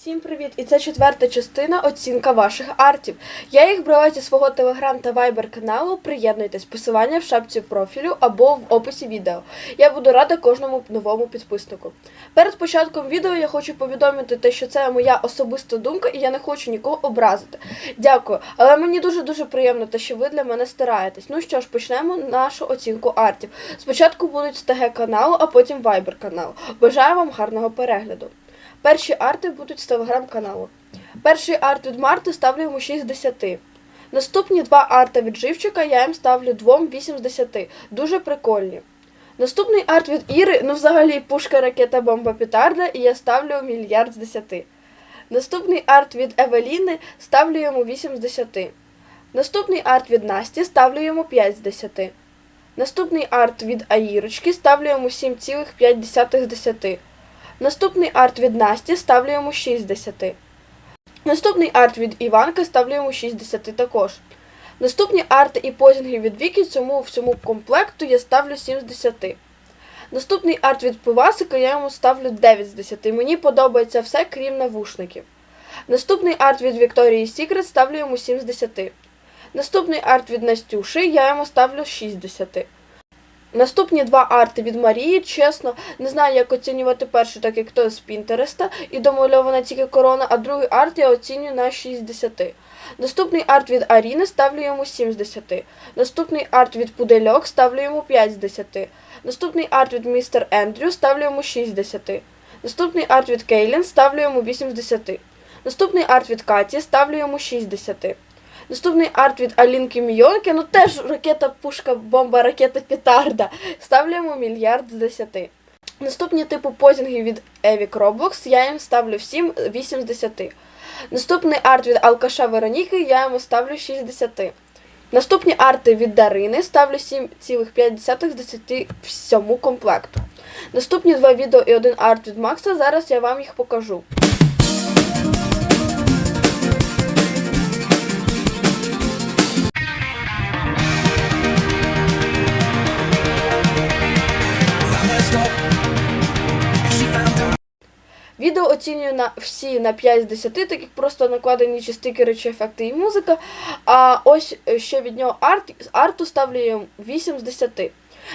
Всім привіт! І це четверта частина оцінка ваших артів. Я їх брала зі свого телеграм та вайбер каналу. Приєднуйтесь, посилання в шапці профілю або в описі відео. Я буду рада кожному новому підписнику. Перед початком відео я хочу повідомити те, що це моя особиста думка, і я не хочу нікого образити. Дякую, але мені дуже дуже приємно те, що ви для мене стараєтесь. Ну що ж, почнемо нашу оцінку артів. Спочатку будуть з ТГ каналу, а потім вайбер каналу. Бажаю вам гарного перегляду. Перші арти будуть з телеграм-каналу. Перший арт від Марти ставлю йому 6 з 10. Наступні два арта від Живчика я їм ставлю 2 8 з 10. Дуже прикольні. Наступний арт від Іри, ну взагалі пушка, ракета, бомба, петарда, і я ставлю мільярд з 10. Наступний арт від Евеліни ставлю йому 8 з 10. Наступний арт від Насті ставлю йому 5 з 10. Наступний арт від Аїрочки ставлю йому 7,5 з 10. Наступний арт від Насті ставлю йому 6 з 10. Наступний арт від Іванки ставлю йому 6 з 10 також. Наступні арти і позінги від Віки цьому всьому комплекту я ставлю 7 з 10. Наступний арт від Пивасика я йому ставлю 9 з 10. Мені подобається все, крім навушників. Наступний арт від Вікторії Сікрет ставлю йому 7 з 10. Наступний арт від Настюши я йому ставлю 6 з 10. Наступні два арти від Марії, чесно, не знаю, як оцінювати перший, так як то з Пінтереста, і домальована тільки корона, а другий арт я оцінюю на 6 з 10. Наступний арт від Аріни ставлю йому 7 з 10. Наступний арт від Пудельок ставлю йому 5 з 10. Наступний арт від Містер Ендрю ставлю йому 6 з 10. Наступний арт від Кейлін ставлю йому 8 з 10. Наступний арт від Каті ставлю йому 6 з 10. Наступний арт від Алінки Мійонки, ну теж ракета, пушка, бомба, ракета, петарда. Ставлю мільярд з 10. Наступні типу позінги від Евік Роблокс я їм ставлю всім 8 з 10. Наступний арт від Алкаша Вероніки я йому ставлю 6 з 10. Наступні арти від Дарини ставлю 7,5 з 10 всьому комплекту. Наступні два відео і один арт від Макса, зараз я вам їх покажу. Відео оцінюю на всі на 5 з 10, так як просто накладені чи стикери, чи ефекти і музика. А ось е, ще від нього арт, арту ставлю йому 8 з 10.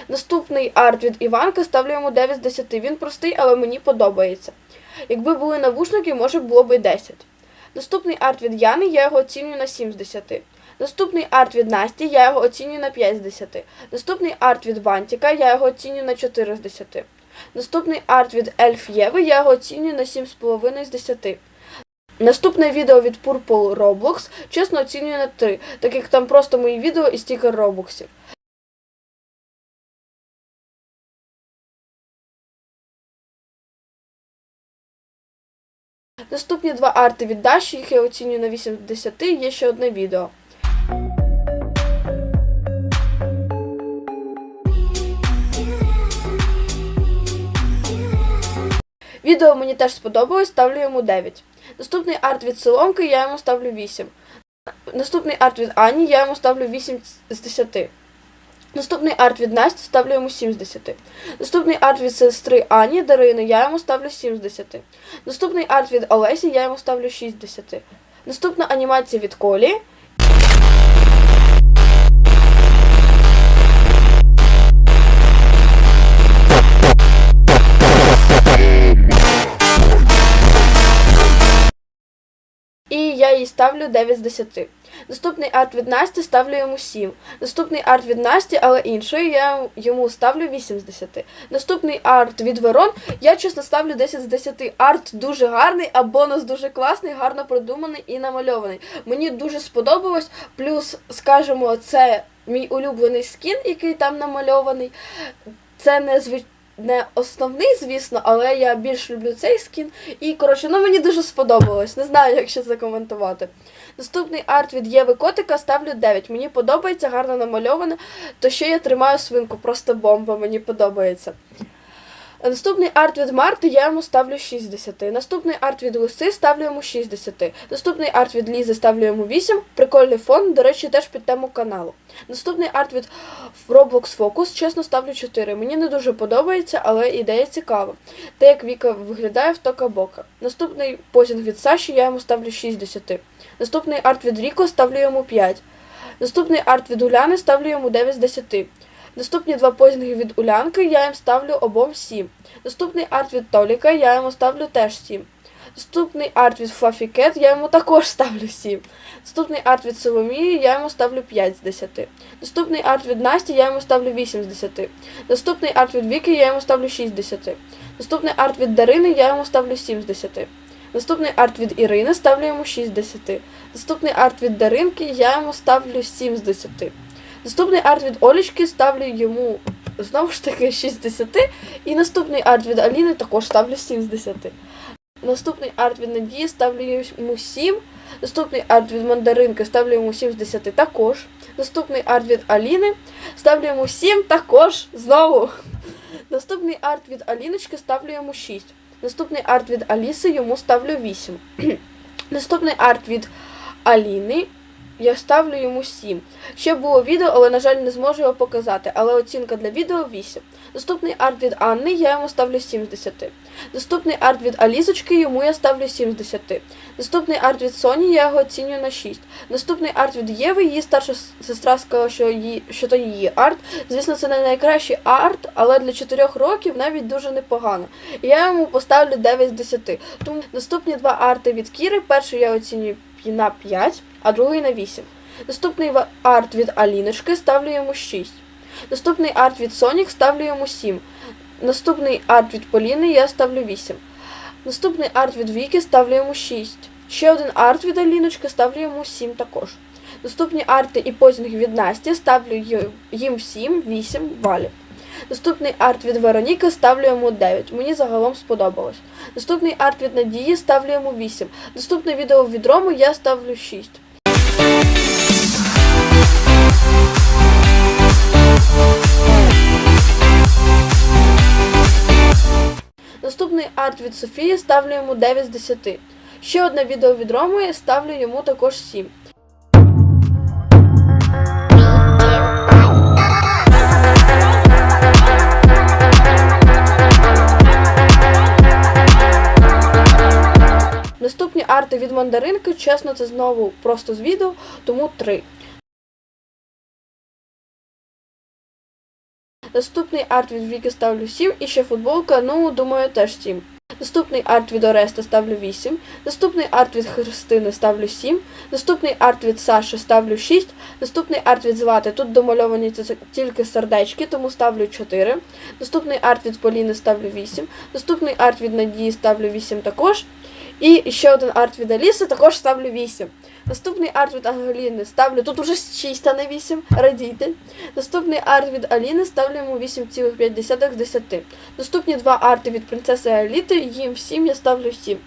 Наступний арт від Іванка ставлю йому 9 з 10. Він простий, але мені подобається. Якби були навушники, може було б і 10. Наступний арт від Яни я його оцінюю на 7 з 10. Наступний арт від Насті я його оцінюю на 5 з 10. Наступний арт від Бантіка я його оцінюю на 4 з 10. Наступний арт від Ельф Єви я його оцінюю на 7,5 з 10. Наступне відео від Purple Roblox чесно оцінюю на 3, так як там просто мої відео і стікер робоксів. Наступні два арти від Даші, їх я оцінюю на 8 з 10, є ще одне відео. Відео мені теж сподобалось, ставлю йому 9. Наступний арт від Соломки я йому ставлю 8. Наступний арт від Ані я йому ставлю 8 з 10. Наступний арт від Насті ставлю йому 7 з 10. Наступний арт від сестри Ані Дарини я йому ставлю 7 з 10. Наступний арт від Олесі я йому ставлю 6 з 10. Наступна анімація від Колі. Я їй ставлю 9 з 10. Наступний арт від Насті ставлю йому 7. Наступний арт від Насті, але іншої, я йому ставлю 8 з 10. Наступний арт від Верон, я чесно ставлю 10 з 10. Арт дуже гарний, а бонус дуже класний, гарно продуманий і намальований. Мені дуже сподобалось. Плюс, скажімо, це мій улюблений скін, який там намальований. Це не звичайно. Не основний, звісно, але я більш люблю цей скін. І, коротше, ну мені дуже сподобалось. Не знаю, як ще закоментувати. Наступний арт від Єви Котика ставлю 9. Мені подобається, гарно намальоване. То ще я тримаю свинку, просто бомба, мені подобається. Наступний арт від Марти я йому ставлю 6 з 10. Наступний арт від Лиси ставлю йому 6 з 10. Наступний арт від Лізи ставлю йому 8. Прикольний фон, до речі, теж під тему каналу. Наступний арт від Roblox Focus, чесно, ставлю 4. Мені не дуже подобається, але ідея цікава. Те, як Віка виглядає в Тока Бока. Наступний позінг від Саші я йому ставлю 6 з 10. Наступний арт від Ріко ставлю йому 5. Наступний арт від Уляни ставлю йому 9 з 10. Наступні два позінги від Улянки я їм ставлю обом 7. Наступний арт від Толіка я йому ставлю теж 7. Наступний арт від Fluffy Cat я йому також ставлю 7. Наступний арт від Соломії я йому ставлю 5 з 10. Наступний арт від Насті я йому ставлю 8 з 10. Наступний арт від Віки я йому ставлю 6 з 10. Наступний арт від Дарини я йому ставлю 7 з 10. Наступний арт від Ірини ставлю йому 6 з 10. Наступний арт від Даринки я йому ставлю 7 з 10. Наступний арт від Олічки ставлю йому знову ж таки 6 з 10. І наступний арт від Аліни також ставлю 7 з 10. Наступний арт від Надії ставлю йому 7. Наступний арт від Мандаринки ставлю йому 7 з 10 також. Наступний арт від Аліни ставлю йому 7 також знову. Наступний арт від Аліночки ставлю йому 6. Наступний арт від Аліси йому ставлю 8. Наступний арт від Аліни я ставлю йому 7. Ще було відео, але, на жаль, не зможу його показати. Але оцінка для відео 8. Наступний арт від Анни я йому ставлю 7 з 10. Наступний арт від Алізочки йому я ставлю 7 з 10. Наступний арт від Соні я його оцінюю на 6. Наступний арт від Єви, її старша сестра сказала, що, її, що то її арт. Звісно, це не найкращий арт, але для 4 років навіть дуже непогано. Я йому поставлю 9 з 10. Тому наступні два арти від Кіри. Перший я оцінюю на 5, а другий на 8. Наступний арт від Аліночки ставлю йому 6. Наступний арт від Сонік ставлю йому 7. Наступний арт від Поліни я ставлю 8. Наступний арт від Віки ставлю йому 6. Ще один арт від Аліночки ставлю йому 7 також. Наступні арти і позінги від Насті ставлю їм всім 8 балів. Наступний арт від Вероніки ставлю йому 9. Мені загалом сподобалось. Наступний арт від Надії ставлю йому 8. Наступне відео від Роми я ставлю 6. Наступний арт від Софії ставлю йому 9 з 10. Ще одне відео від Роми ставлю йому також 7. Арти від мандаринки, чесно, це знову просто з відео, тому 3. Наступний арт від Віки ставлю 7 і ще футболка, ну, думаю, теж 7. Наступний арт від Ореста ставлю 8. Наступний арт від Христини ставлю 7. Наступний арт від Саші ставлю 6. Наступний арт від Злати. Тут домальовані тільки сердечки, тому ставлю 4. Наступний арт від Поліни ставлю 8. Наступний арт від Надії ставлю 8 також. І ще один арт від Аліси також ставлю 8. Наступний арт від Ангеліни ставлю тут уже 6, а не 8. Радійте. Наступний арт від Аліни ставлю йому 8,5 з 10. Наступні два арти від принцеси Аліти, їм всім я ставлю 7.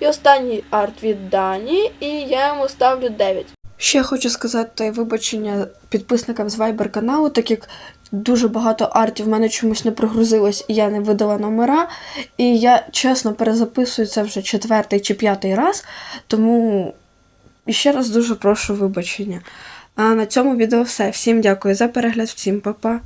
І останній арт від Дані, і я йому ставлю 9. Ще хочу сказати вибачення підписникам з Viber каналу, так як дуже багато артів в мене чомусь не прогрузилось, і я не видала номера. І я чесно перезаписую це вже четвертий чи п'ятий раз, тому ще раз дуже прошу вибачення. А на цьому відео все. Всім дякую за перегляд, всім па-па.